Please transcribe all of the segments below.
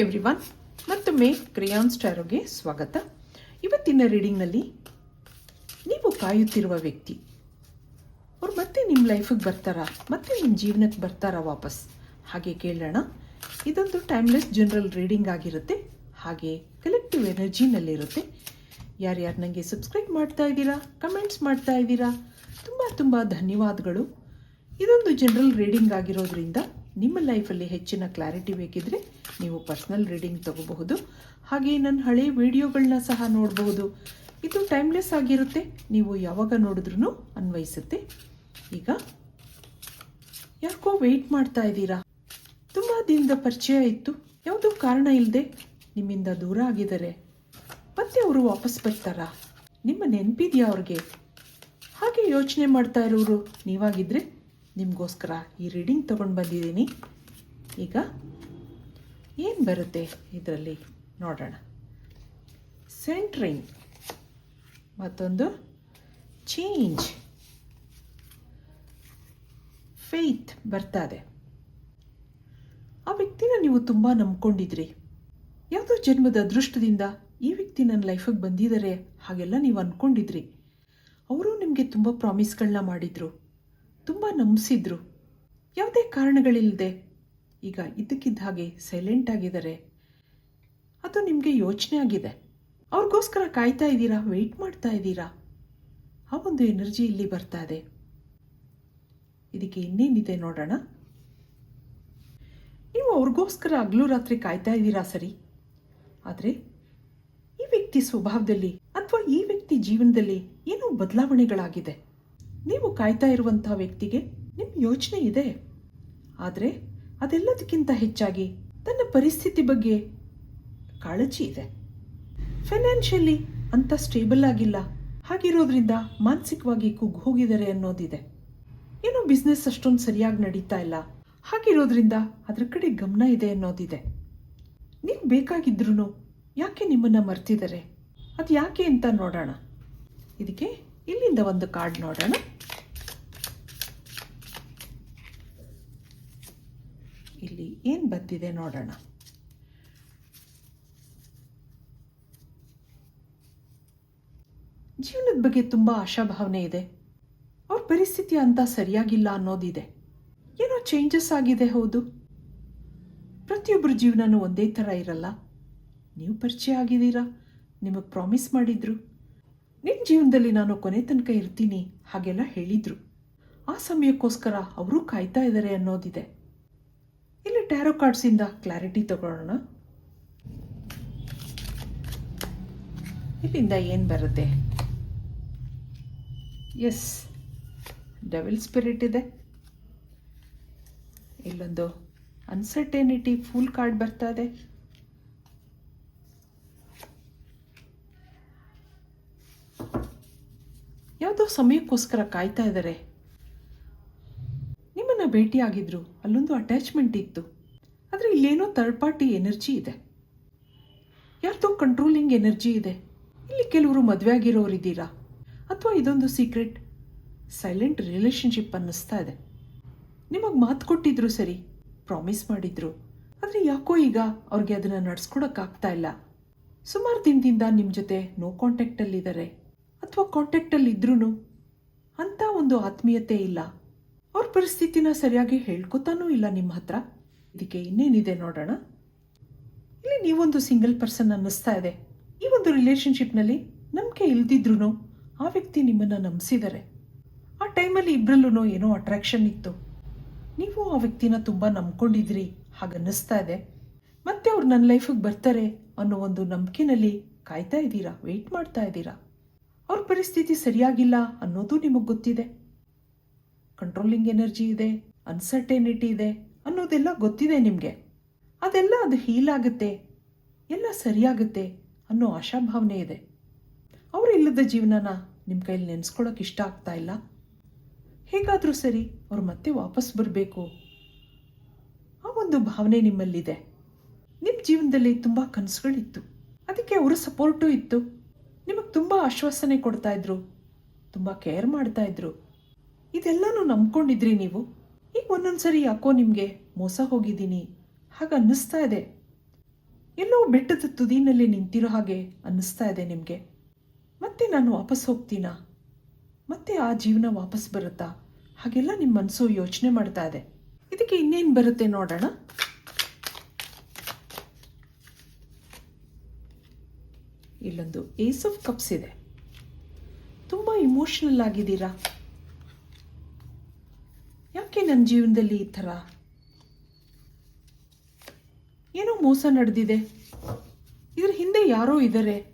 Everyone ಮತ್ತೊಮ್ಮೆ ಕ್ರಿಯಾನ್ ಸ್ಟಾರೋಗೆ ಸ್ವಾಗತ. ಇವತ್ತಿನ ರೀಡಿಂಗ್ನಲ್ಲಿ ನೀವು ಕಾಯುತ್ತಿರುವ ವ್ಯಕ್ತಿ. ಅವ್ರು ಮತ್ತೆ ನಿಮ್ಮ ಲೈಫಿಗೆ ಬರ್ತಾರಾ? ಮತ್ತೆ ನಿಮ್ಮ ಜೀವನಕ್ಕೆ ಬರ್ತಾರಾ ವಾಪಸ್? ಹಾಗೆ ಕೇಳೋಣ. ಇದೊಂದು ಟೈಮ್ಲೆಸ್ ಜನರಲ್ ರೀಡಿಂಗ್ ಆಗಿರುತ್ತೆ. ಹಾಗೆ ಕಲೆಕ್ಟಿವ್ ಎನರ್ಜಿನಲ್ಲಿರುತ್ತೆ ಯಾರ್ಯಾರು ನನಗೆ ಸಬ್ಸ್ಕ್ರೈಬ್ ಮಾಡ್ತಾ ಇದ್ದೀರಾ ಕಮೆಂಟ್ಸ್ ಮಾಡ್ತಾ ಇದ್ದೀರಾ, ತುಂಬ ತುಂಬ ಧನ್ಯವಾದಗಳು. ಇದೊಂದು ಜನರಲ್ ರೀಡಿಂಗ್ ಆಗಿರೋದ್ರಿಂದ ನಿಮ್ಮ ಲೈಫಲ್ಲಿ ಹೆಚ್ಚಿನ ಕ್ಲಾರಿಟಿ ಬೇಕಿದ್ರೆ ನೀವು ಪರ್ಸ್ನಲ್ ರೀಡಿಂಗ್ ತಗೋಬಹುದು. ಹಾಗೆ ನನ್ನ ಹಳೆ ವಿಡಿಯೋಗಳನ್ನ ಸಹ ನೋಡಬಹುದು. ಇದು ಟೈಮ್ಲೆಸ್ ಆಗಿರುತ್ತೆ. ನೀವು ಯಾವಾಗ ನೋಡಿದ್ರೂ ಅನ್ವಯಿಸುತ್ತೆ. ಈಗ ಯಾಕೋ ವೆಯ್ಟ್ ಮಾಡ್ತಾ ಇದ್ದೀರಾ? ತುಂಬ ದಿನದ ಪರಿಚಯ ಇತ್ತು. ಯಾವುದೋ ಕಾರಣ ಇಲ್ಲದೆ ನಿಮ್ಮಿಂದ ದೂರ ಆಗಿದ್ದಾರೆ. ಮತ್ತೆ ಅವರು ವಾಪಸ್ ಬರ್ತಾರಾ? ನಿಮ್ಮ ನೆನಪಿದೆಯಾ ಅವ್ರಿಗೆ? ಹಾಗೆ ಯೋಚನೆ ಮಾಡ್ತಾ ಇರೋರು ನೀವಾಗಿದ್ರೆ ನಿಮಗೋಸ್ಕರ ಈ ರೀಡಿಂಗ್ ತೊಗೊಂಡು ಬಂದಿದ್ದೀನಿ. ಈಗ ಏನು ಬರುತ್ತೆ ಇದರಲ್ಲಿ ನೋಡೋಣ. ಸೆಂಟ್ರಿಂಗ್ ಮತ್ತೊಂದು ಚೇಂಜ್ ಫೇತ್ ಬರ್ತಾ ಇದೆ. ಆ ವ್ಯಕ್ತಿನ ನೀವು ತುಂಬ ನಂಬ್ಕೊಂಡಿದ್ರಿ. ಯಾವುದೋ ಜನ್ಮದ ಅದೃಷ್ಟದಿಂದ ಈ ವ್ಯಕ್ತಿ ನನ್ನ ಲೈಫಿಗೆ ಬಂದಿದ್ದಾರೆ ಹಾಗೆಲ್ಲ ನೀವು ಅಂದ್ಕೊಂಡಿದ್ರಿ ಅವರು ನಿಮಗೆ ತುಂಬ ಪ್ರಾಮಿಸ್ಗಳನ್ನ ಮಾಡಿದ್ರು. ತುಂಬ ನಂಬಿಸಿದ್ರು. ಯಾವುದೇ ಕಾರಣಗಳಿಲ್ಲದೆ ಈಗ ಇದ್ದಕ್ಕಿದ್ದ ಹಾಗೆ ಸೈಲೆಂಟ್ ಆಗಿದ್ದಾರೆ. ಅದು ನಿಮಗೆ ಯೋಚನೆ ಆಗಿದೆ. ಅವ್ರಿಗೋಸ್ಕರ ಕಾಯ್ತಾ ಇದ್ದೀರಾ? ವೆಯ್ಟ್ ಮಾಡ್ತಾ ಇದ್ದೀರಾ? ಆ ಒಂದು ಎನರ್ಜಿ ಇಲ್ಲಿ ಬರ್ತಾ ಇದೆ. ಇದಕ್ಕೆ ಇನ್ನೇನಿದೆ ನೋಡೋಣ. ನೀವು ಅವ್ರಿಗೋಸ್ಕರ ಹಗಲು ರಾತ್ರಿ ಕಾಯ್ತಾ ಇದ್ದೀರಾ ಸರಿ? ಆದರೆ ಈ ವ್ಯಕ್ತಿ ಸ್ವಭಾವದಲ್ಲಿ ಅಥವಾ ಈ ವ್ಯಕ್ತಿ ಜೀವನದಲ್ಲಿ ಏನೋ ಬದಲಾವಣೆಗಳಾಗಿದೆ. ನೀವು ಕಾಯ್ತಾ ಇರುವಂಥ ವ್ಯಕ್ತಿಗೆ ನಿಮ್ಮ ಯೋಚನೆ ಇದೆ. ಆದರೆ ಅದೆಲ್ಲದಕ್ಕಿಂತ ಹೆಚ್ಚಾಗಿ ತನ್ನ ಪರಿಸ್ಥಿತಿ ಬಗ್ಗೆ ಕಾಳಜಿ ಇದೆ. ಫೈನಾನ್ಷಿಯಲಿ ಅಂತ ಸ್ಟೇಬಲ್ ಆಗಿಲ್ಲ. ಹಾಗಿರೋದ್ರಿಂದ ಮಾನಸಿಕವಾಗಿ ಕುಗ್ಗು ಹೋಗಿದ್ದಾರೆ ಅನ್ನೋದಿದೆ. ಏನೋ ಬಿಸ್ನೆಸ್ ಅಷ್ಟೊಂದು ಸರಿಯಾಗಿ ನಡೀತಾ ಇಲ್ಲ. ಹಾಗಿರೋದ್ರಿಂದ ಅದ್ರ ಕಡೆ ಗಮನ ಇದೆ ಅನ್ನೋದಿದೆ. ನೀವು ಬೇಕಾಗಿದ್ರು ಯಾಕೆ ನಿಮ್ಮನ್ನ ಮರ್ತಿದ್ದಾರೆ ಅದು ಯಾಕೆ ಅಂತ ನೋಡೋಣ. ಇದಕ್ಕೆ ಇಲ್ಲಿಂದ ಒಂದು ಕಾರ್ಡ್ ನೋಡೋಣ. ಇಲ್ಲಿ ಏನು ಬಂದಿದೆ ನೋಡೋಣ. ಜೀವನದ ಬಗ್ಗೆ ತುಂಬ ಆಶಾಭಾವನೆ ಇದೆ. ಅವ್ರ ಪರಿಸ್ಥಿತಿ ಅಂತ ಸರಿಯಾಗಿಲ್ಲ ಅನ್ನೋದಿದೆ. ಏನೋ ಚೇಂಜಸ್ ಆಗಿದೆ ಹೌದು. ಪ್ರತಿಯೊಬ್ಬರ ಜೀವನನೂ ಒಂದೇ ಥರ ಇರಲ್ಲ. ನೀವು ಪರಿಚಯ ಆಗಿದ್ದೀರಾ? ನಿಮಗೆ ಪ್ರಾಮಿಸ್ ಮಾಡಿದ್ರು. ನಿನ್ನ ಜೀವನದಲ್ಲಿ ನಾನು ಕೊನೆ ತನಕ ಇರ್ತೀನಿ ಹಾಗೆಲ್ಲ ಹೇಳಿದರು. ಆ ಸಮಯಕ್ಕೋಸ್ಕರ ಅವರು ಕಾಯ್ತಾ ಇದ್ದಾರೆ ಅನ್ನೋದಿದೆ. ಇಲ್ಲಿ ಟ್ಯಾರೋ ಕಾರ್ಡ್ಸಿಂದ ಕ್ಲಾರಿಟಿ ತಗೊಳ್ಳೋಣ. ಇಲ್ಲಿಂದ ಏನು ಬರುತ್ತೆ? ಎಸ್, ಡಬಲ್ ಸ್ಪಿರಿಟ್ ಇದೆ. ಇಲ್ಲೊಂದು ಅನ್ಸರ್ಟೆನಿಟಿ ಫುಲ್ ಕಾರ್ಡ್ ಬರ್ತಾ ಇದೆ. ಯಾವುದೋ ಸಮಯಕ್ಕೋಸ್ಕರ ಕಾಯ್ತಾ ಇದ್ದಾರೆ ನಿಮ್ಮನ್ನ ಭೇಟಿಯಾಗಿದ್ರು, ಅಲ್ಲೊಂದು ಅಟ್ಯಾಚ್ಮೆಂಟ್ ಇತ್ತು. ಆದರೆ ಇಲ್ಲೇನೋ ಥರ್ಡ್ ಪಾರ್ಟಿ ಎನರ್ಜಿ ಇದೆ. ಯಾರ್ದೋ ಕಂಟ್ರೋಲಿಂಗ್ ಎನರ್ಜಿ ಇದೆ. ಇಲ್ಲಿ ಕೆಲವರು ಮದುವೆ ಆಗಿರೋರಿದ್ದೀರಾ ಅಥವಾ ಇದೊಂದು ಸೀಕ್ರೆಟ್ ಸೈಲೆಂಟ್ ರಿಲೇಶನ್ಶಿಪ್ ಅನ್ನಿಸ್ತಾ ಇದೆ. ನಿಮಗೆ ಮಾತು ಕೊಟ್ಟಿದ್ರು ಸರಿ ಪ್ರಾಮಿಸ್ ಮಾಡಿದ್ರು. ಆದರೆ ಯಾಕೋ ಈಗ ಅವ್ರಿಗೆ ಅದನ್ನು ನಡ್ಸ್ಕೊಡೋಕ್ಕಾಗ್ತಾ ಇಲ್ಲ. ಸುಮಾರು ದಿನದಿಂದ ನಿಮ್ಮ ಜೊತೆ ನೋ ಕಾಂಟ್ಯಾಕ್ಟಲ್ಲಿದ್ದಾರೆ ಅಥವಾ ಕಾಂಟ್ಯಾಕ್ಟಲ್ಲಿ ಇದ್ರೂ ಅಂಥ ಒಂದು ಆತ್ಮೀಯತೆ ಇಲ್ಲ. ಅವ್ರ ಪರಿಸ್ಥಿತಿನ ಸರಿಯಾಗಿ ಹೇಳ್ಕೊತಾನೂ ಇಲ್ಲ ನಿಮ್ಮ ಹತ್ರ. ಇದಕ್ಕೆ ಇನ್ನೇನಿದೆ ನೋಡೋಣ? ಇಲ್ಲಿ ನೀವೊಂದು ಸಿಂಗಲ್ ಪರ್ಸನ್ ಅನ್ನಿಸ್ತಾ ಇದೆ. ಈ ಒಂದು ರಿಲೇಶನ್ಶಿಪ್ನಲ್ಲಿ ನಂಬಿಕೆ ಇಲ್ದಿದ್ರು ಆ ವ್ಯಕ್ತಿ ನಿಮ್ಮನ್ನು ನಂಬಿಸಿದರೆ. ಆ ಟೈಮಲ್ಲಿ ಇಬ್ಬರಲ್ಲೂ ಏನೋ ಅಟ್ರಾಕ್ಷನ್ ಇತ್ತು. ನೀವು ಆ ವ್ಯಕ್ತಿನ ತುಂಬ ನಂಬ್ಕೊಂಡಿದ್ರಿ, ಹಾಗನ್ನಿಸ್ತಾ ಇದೆ. ಮತ್ತೆ ಅವ್ರು ನನ್ನ ಲೈಫಿಗೆ ಬರ್ತಾರೆ ಅನ್ನೋ ಒಂದು ನಂಬಿಕೆನಲ್ಲಿ ಕಾಯ್ತಾ ಇದ್ದೀರಾ ವೆಯ್ಟ್ ಮಾಡ್ತಾ ಇದ್ದೀರಾ ಅವ್ರ ಪರಿಸ್ಥಿತಿ ಸರಿಯಾಗಿಲ್ಲ ಅನ್ನೋದು ನಿಮಗೆ ಗೊತ್ತಿದೆ. ಕಂಟ್ರೋಲಿಂಗ್ ಎನರ್ಜಿ ಇದೆ ಅನ್ಸರ್ಟೆನಿಟಿ ಇದೆ ಅನ್ನೋದೆಲ್ಲ ಗೊತ್ತಿದೆ ನಿಮಗೆ. ಅದೆಲ್ಲ ಅದು ಹೀಲ್ ಆಗುತ್ತೆ, ಎಲ್ಲ ಸರಿಯಾಗುತ್ತೆ ಅನ್ನೋ ಆಶಾಭಾವನೆ ಇದೆ. ಅವ್ರು ಇಲ್ಲದ ಜೀವನನ ನಿಮ್ಮ ಕೈಲಿ ನೆನೆಸ್ಕೊಳ್ಳೋಕೆ ಇಷ್ಟ ಆಗ್ತಾ ಇಲ್ಲ. ಹೇಗಾದರೂ ಸರಿ ಅವ್ರು ಮತ್ತೆ ವಾಪಸ್ ಬರಬೇಕು. ಆ ಒಂದು ಭಾವನೆ ನಿಮ್ಮಲ್ಲಿದೆ. ನಿಮ್ಮ ಜೀವನದಲ್ಲಿ ತುಂಬ ಕನಸುಗಳಿತ್ತು. ಅದಕ್ಕೆ ಅವರ ಸಪೋರ್ಟು ಇತ್ತು. ನಿಮಗೆ ತುಂಬ ಆಶ್ವಾಸನೆ ಕೊಡ್ತಾ ಇದ್ರು, ತುಂಬ ಕೇರ್ ಮಾಡ್ತಾಯಿದ್ರು ಇದೆಲ್ಲನೂ ನಂಬ್ಕೊಂಡಿದ್ರಿ ನೀವು? ಈಗ ಒಂದೊಂದ್ಸರಿ ಯಾಕೋ ನಿಮಗೆ ಮೋಸ ಹೋಗಿದ್ದೀನಿ, ಹಾಗೆ ಅನ್ನಿಸ್ತಾ ಇದೆ. ಎಲ್ಲೋ ಬೆಟ್ಟದ ತುದಿನಲ್ಲಿ ನಿಂತಿರೋ ಹಾಗೆ ಅನ್ನಿಸ್ತಾ ಇದೆ ನಿಮಗೆ. ಮತ್ತೆ ನಾನು ವಾಪಸ್ ಹೋಗ್ತೀನಾ? ಮತ್ತೆ ಆ ಜೀವನ ವಾಪಸ್ ಬರುತ್ತಾ? ಹಾಗೆಲ್ಲ ನಿಮ್ಮ ಮನಸ್ಸು ಯೋಚನೆ ಮಾಡ್ತಾ ಇದೆ. ಇದಕ್ಕೆ ಇನ್ನೇನು ಬರುತ್ತೆ ನೋಡೋಣ? ಇಲ್ಲೊಂದು ಏಸ್ ಆಫ್ ಕಪ್ಸ್ ಇದೆ. ತುಂಬ ಇಮೋಷ್ನಲ್ ಆಗಿದ್ದೀರಾ? ಯಾಕೆ ನನ್ನ ಜೀವನದಲ್ಲಿ ಈ ಥರ? ಏನೋ ಮೋಸ ನಡೆದಿದೆ. ಇದ್ರ ಹಿಂದೆ ಯಾರೋ ಇದ್ದಾರೆ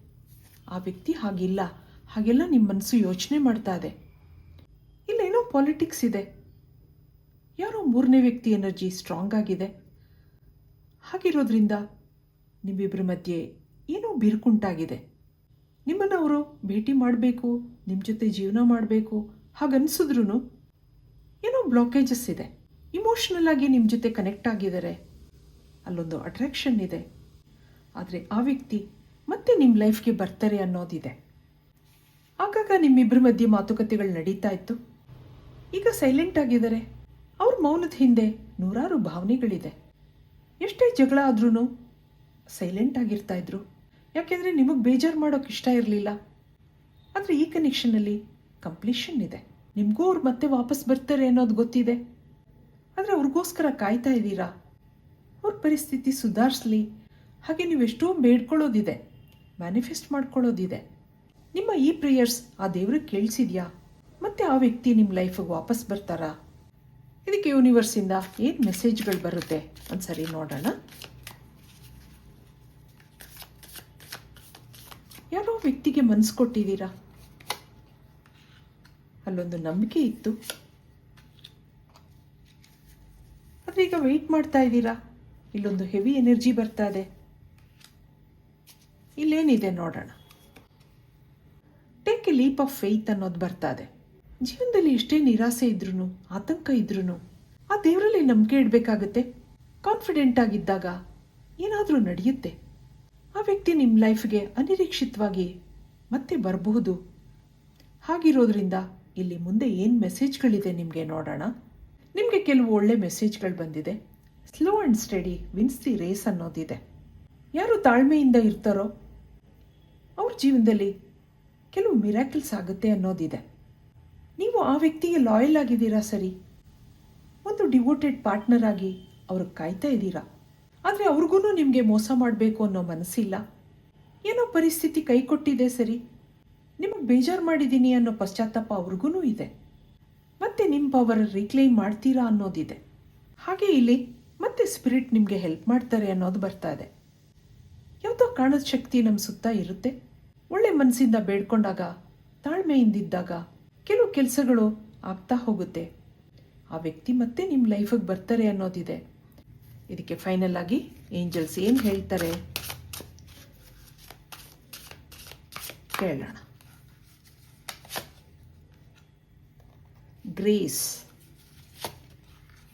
ಆ ವ್ಯಕ್ತಿ ಹಾಗಿಲ್ಲ. ಹಾಗೆಲ್ಲ ನಿಮ್ಮ ಮನಸ್ಸು ಯೋಚನೆ ಮಾಡ್ತಾ ಇದೆ. ಇಲ್ಲೇನೋ ಪಾಲಿಟಿಕ್ಸ್ ಇದೆ. ಯಾರೋ ಮೂರನೇ ವ್ಯಕ್ತಿ ಎನರ್ಜಿ ಸ್ಟ್ರಾಂಗ್ ಆಗಿದೆ. ಹಾಗಿರೋದ್ರಿಂದ ನಿಮ್ಮಿಬ್ಬರ ಮಧ್ಯೆ ಏನೋ ಬಿರುಕುಂಟಾಗಿದೆ. ನಿಮ್ಮನ್ನು ಅವರು ಭೇಟಿ ಮಾಡಬೇಕು ನಿಮ್ಮ ಜೊತೆ ಜೀವನ ಮಾಡಬೇಕು ಹಾಗನ್ಸಿದ್ರು ಏನೋ ಬ್ಲಾಕೇಜಸ್ ಇದೆ. ಇಮೋಷ್ನಲ್ ಆಗಿ ನಿಮ್ಮ ಜೊತೆ ಕನೆಕ್ಟ್ ಆಗಿದ್ದಾರೆ. ಅಲ್ಲೊಂದು ಅಟ್ರಾಕ್ಷನ್ ಇದೆ. ಆದರೆ ಆ ವ್ಯಕ್ತಿ ಮತ್ತೆ ನಿಮ್ಮ ಲೈಫ್ಗೆ ಬರ್ತಾರೆ ಅನ್ನೋದಿದೆ. ಆಗಾಗ ನಿಮ್ಮಿಬ್ಬರ ಮಧ್ಯೆ ಮಾತುಕತೆಗಳು ನಡೀತಾ ಇತ್ತು. ಈಗ ಸೈಲೆಂಟ್ ಆಗಿದ್ದಾರೆ. ಅವ್ರ ಮೌನದ ಹಿಂದೆ ನೂರಾರು ಭಾವನೆಗಳಿದೆ. ಎಷ್ಟೇ ಜಗಳ ಆದ್ರೂ ಸೈಲೆಂಟ್ ಆಗಿರ್ತಾ ಇದ್ರು. ಯಾಕೆಂದರೆ ನಿಮಗೆ ಬೇಜಾರು ಮಾಡೋಕೆ ಇಷ್ಟ ಇರಲಿಲ್ಲ. ಆದರೆ ಈ ಕನೆಕ್ಷನಲ್ಲಿ ಕಂಪ್ಲೀಷನ್ ಇದೆ. ನಿಮಗೂ ಅವ್ರು ಮತ್ತೆ ವಾಪಸ್ ಬರ್ತಾರೆ ಅನ್ನೋದು ಗೊತ್ತಿದೆ. ಆದರೆ ಅವ್ರಿಗೋಸ್ಕರ ಕಾಯ್ತಾ ಇದ್ದೀರಾ? ಅವ್ರ ಪರಿಸ್ಥಿತಿ ಸುಧಾರಿಸ್ಲಿ. ಹಾಗೆ ನೀವೆಷ್ಟೋ ಬೇಡ್ಕೊಳ್ಳೋದಿದೆ. ಮ್ಯಾನಿಫೆಸ್ಟ್ ಮಾಡ್ಕೊಳ್ಳೋದಿದೆ. ನಿಮ್ಮ ಈ ಪ್ರೇಯರ್ಸ್ ಆ ದೇವ್ರಿಗೆ ಕೇಳಿಸಿದ್ಯಾ? ಮತ್ತೆ ಆ ವ್ಯಕ್ತಿ ನಿಮ್ಮ ಲೈಫಿಗೆ ವಾಪಸ್ ಬರ್ತಾರಾ? ಇದಕ್ಕೆ ಯೂನಿವರ್ಸಿಂದ ಏನು ಮೆಸೇಜ್ಗಳು ಬರುತ್ತೆ? ಒಂದು ಸರಿ ನೋಡೋಣ. ಯಾರೋ ವ್ಯಕ್ತಿಗೆ ಮನಸ್ಸು ಕೊಟ್ಟಿದ್ದೀರಾ? ಅಲ್ಲೊಂದು ನಂಬಿಕೆ ಇತ್ತು. ಆದರೆ ಈಗ ವೆಯ್ಟ್ ಮಾಡ್ತಾ ಇದ್ದೀರಾ? ಇಲ್ಲೊಂದು ಹೆವಿ ಎನರ್ಜಿ ಬರ್ತಾ ಇದೆ. ಇಲ್ಲೇನಿದೆ ನೋಡೋಣ. Take a leap of faith ಅನ್ನೋದು ಬರ್ತಾ ಇದೆ. ಜೀವನದಲ್ಲಿ ಎಷ್ಟೇ ನಿರಾಸೆ ಇದ್ರೂ ಆತಂಕ ಇದ್ರೂ ಆ ದೇವರಲ್ಲಿ ನಂಬಿಕೆ ಇಡಬೇಕಾಗತ್ತೆ. ಕಾನ್ಫಿಡೆಂಟ್ ಆಗಿದ್ದಾಗ ಏನಾದರೂ ನಡೆಯುತ್ತೆ. ಆ ವ್ಯಕ್ತಿ ನಿಮ್ಮ ಲೈಫ್ಗೆ ಅನಿರೀಕ್ಷಿತವಾಗಿ ಮತ್ತೆ ಬರಬಹುದು. ಹಾಗಿರೋದ್ರಿಂದ ಇಲ್ಲಿ ಮುಂದೆ ಏನು ಮೆಸೇಜ್ಗಳಿದೆ ನಿಮಗೆ ನೋಡೋಣ. ನಿಮಗೆ ಕೆಲವು ಒಳ್ಳೆ ಮೆಸೇಜ್ಗಳು ಬಂದಿದೆ. Slow and steady wins the race ಅನ್ನೋದಿದೆ. ಯಾರು ತಾಳ್ಮೆಯಿಂದ ಇರ್ತಾರೋ ಅವ್ರ ಜೀವನದಲ್ಲಿ ಕೆಲವು ಮಿರಾಕಲ್ಸ್ ಆಗುತ್ತೆ ಅನ್ನೋದಿದೆ. ನೀವು ಆ ವ್ಯಕ್ತಿಗೆ ಲಾಯಲ್ ಆಗಿದ್ದೀರಾ ಸರಿ? ಒಂದು ಡಿವೋಟೆಡ್ ಪಾರ್ಟ್ನರ್ ಆಗಿ ಅವ್ರಿಗೆ ಕಾಯ್ತಾ ಇದ್ದೀರಾ? ಆದರೆ ಅವ್ರಿಗೂ ನಿಮಗೆ ಮೋಸ ಮಾಡಬೇಕು ಅನ್ನೋ ಮನಸ್ಸಿಲ್ಲ? ಏನೋ ಪರಿಸ್ಥಿತಿ ಕೈ ಕೊಟ್ಟಿದೆ ಸರಿ. ನಿಮಗೆ ಬೇಜಾರು ಮಾಡಿದ್ದೀನಿ ಅನ್ನೋ ಪಶ್ಚಾತ್ತಾಪ ಅವ್ರಿಗೂ ಇದೆ. ಮತ್ತೆ ನಿಮ್ಮ ಪವರ್ ರೀಕ್ಲೈಮ್ ಮಾಡ್ತೀರಾ ಅನ್ನೋದಿದೆ. ಹಾಗೆ ಇಲ್ಲಿ ಮತ್ತೆ ಸ್ಪಿರಿಟ್ ನಿಮಗೆ ಹೆಲ್ಪ್ ಮಾಡ್ತಾರೆ ಅನ್ನೋದು ಬರ್ತಾ ಇದೆ. ಯಾವುದೋ ಕಾಣದ ಶಕ್ತಿ ನಮ್ಮ ಸುತ್ತ ಇರುತ್ತೆ. ಒಳ್ಳೆ ಮನಸ್ಸಿಂದ ಬೇಡ್ಕೊಂಡಾಗ, ತಾಳ್ಮೆಯಿಂದಿದ್ದಾಗ ಕೆಲವು ಕೆಲಸಗಳು ಆಗ್ತಾ ಹೋಗುತ್ತೆ. ಆ ವ್ಯಕ್ತಿ ಮತ್ತೆ ನಿಮ್ಮ ಲೈಫಿಗೆ ಬರ್ತಾರೆ ಅನ್ನೋದಿದೆ. ಇದಕ್ಕೆ ಫೈನಲ್ ಆಗಿ ಏಂಜಲ್ಸ್ ಏನು ಹೇಳ್ತಾರೆ? ಕೇಳೋಣ. ಗ್ರೇಸ್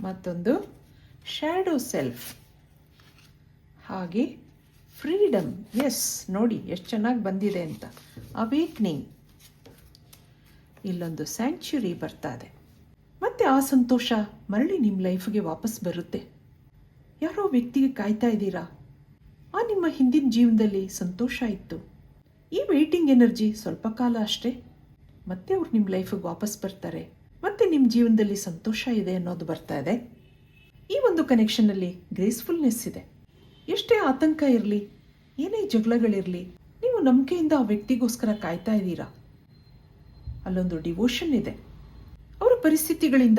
ಮತ್ತೊಂದು ಶ್ಯಾಡೋ ಸೆಲ್ಫ್ ಹಾಗೆ ಫ್ರೀಡಮ್ ಎಸ್ ನೋಡಿ, ಎಷ್ಟು ಚೆನ್ನಾಗಿ ಬಂದಿದೆ ಅಂತ. ಅವೇಕ್ನಿಂಗ್ ಇಲ್ಲೊಂದು ಸ್ಯಾಂಕ್ಚುರಿ ಬರ್ತಾ ಇದೆ. ಮತ್ತೆ ಆ ಸಂತೋಷ ಮರಳಿ ನಿಮ್ಮ ಲೈಫ್ಗೆ ವಾಪಸ್ ಬರುತ್ತೆ. ಯಾರೋ ವ್ಯಕ್ತಿಗೆ ಕಾಯ್ತಾ ಇದ್ದೀರಾ? ಆ ನಿಮ್ಮ ಹಿಂದಿನ ಜೀವನದಲ್ಲಿ ಸಂತೋಷ ಇತ್ತು. ಈ ವೇಟಿಂಗ್ ಎನರ್ಜಿ ಸ್ವಲ್ಪ ಕಾಲ ಅಷ್ಟೇ. ಮತ್ತೆ ಅವ್ರು ನಿಮ್ಮ ಲೈಫಿಗೆ ವಾಪಸ್ ಬರ್ತಾರೆ. ಮತ್ತೆ ನಿಮ್ಮ ಜೀವನದಲ್ಲಿ ಸಂತೋಷ ಇದೆ ಅನ್ನೋದು ಬರ್ತಾ ಇದೆ. ಈ ಒಂದು ಕನೆಕ್ಷನ್ನಲ್ಲಿ ಗ್ರೇಸ್ಫುಲ್ನೆಸ್ ಇದೆ. ಎಷ್ಟೇ ಆತಂಕ ಇರಲಿ, ಏನೇ ಜಗಳಗಳಿರಲಿ, ನೀವು ನಂಬಿಕೆಯಿಂದ ಆ ವ್ಯಕ್ತಿಗೋಸ್ಕರ ಕಾಯ್ತಾ ಇದ್ದೀರಾ? ಅಲ್ಲೊಂದು ಡಿವೋಷನ್ ಇದೆ. ಅವರ ಪರಿಸ್ಥಿತಿಗಳಿಂದ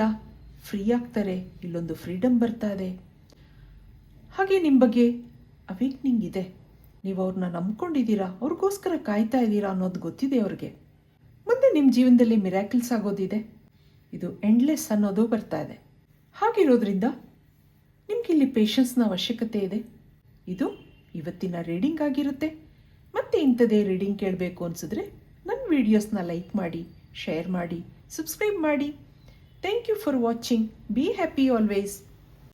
ಫ್ರೀ ಆಗ್ತಾರೆ, ಇಲ್ಲೊಂದು ಫ್ರೀಡಮ್ ಬರ್ತಾ ಇದೆ. ಹಾಗೆ ನಿಮ್ಮ ಬಗ್ಗೆ ಅವೇಕ್ನಿಂಗ್ ಇದೆ. ನೀವು ಅವ್ರನ್ನ ನಂಬ್ಕೊಂಡಿದ್ದೀರಾ? ಅವ್ರಿಗೋಸ್ಕರ ಕಾಯ್ತಾ ಇದ್ದೀರಾ ಅನ್ನೋದು ಗೊತ್ತಿದೆ ಅವ್ರಿಗೆ. ಮುಂದೆ ನಿಮ್ಮ ಜೀವನದಲ್ಲಿ ಮಿರಾಕಲ್ಸ್ ಆಗೋದಿದೆ. ಇದು ಎಂಡ್ಲೆಸ್ ಅನ್ನೋದು ಬರ್ತಾ ಇದೆ. ಹಾಗಿರೋದ್ರಿಂದ ನಿಮ್ಗೆ ಇಲ್ಲಿ ಪೇಷನ್ಸ್ನ ಅವಶ್ಯಕತೆ ಇದೆ. ಇದು ಇವತ್ತಿನ ರೀಡಿಂಗ್ ಆಗಿರುತ್ತೆ. ಮತ್ತೆ ಇಂಥದೇ ರೀಡಿಂಗ್ ಕೇಳಬೇಕು ಅನಿಸಿದ್ರೆ ನನ್ನ ವೀಡಿಯೋಸ್ನ ಲೈಕ್ ಮಾಡಿ ಶೇರ್ ಮಾಡಿ ಸಬ್ಸ್ಕ್ರೈಬ್ ಮಾಡಿ. Thank you for watching be happy always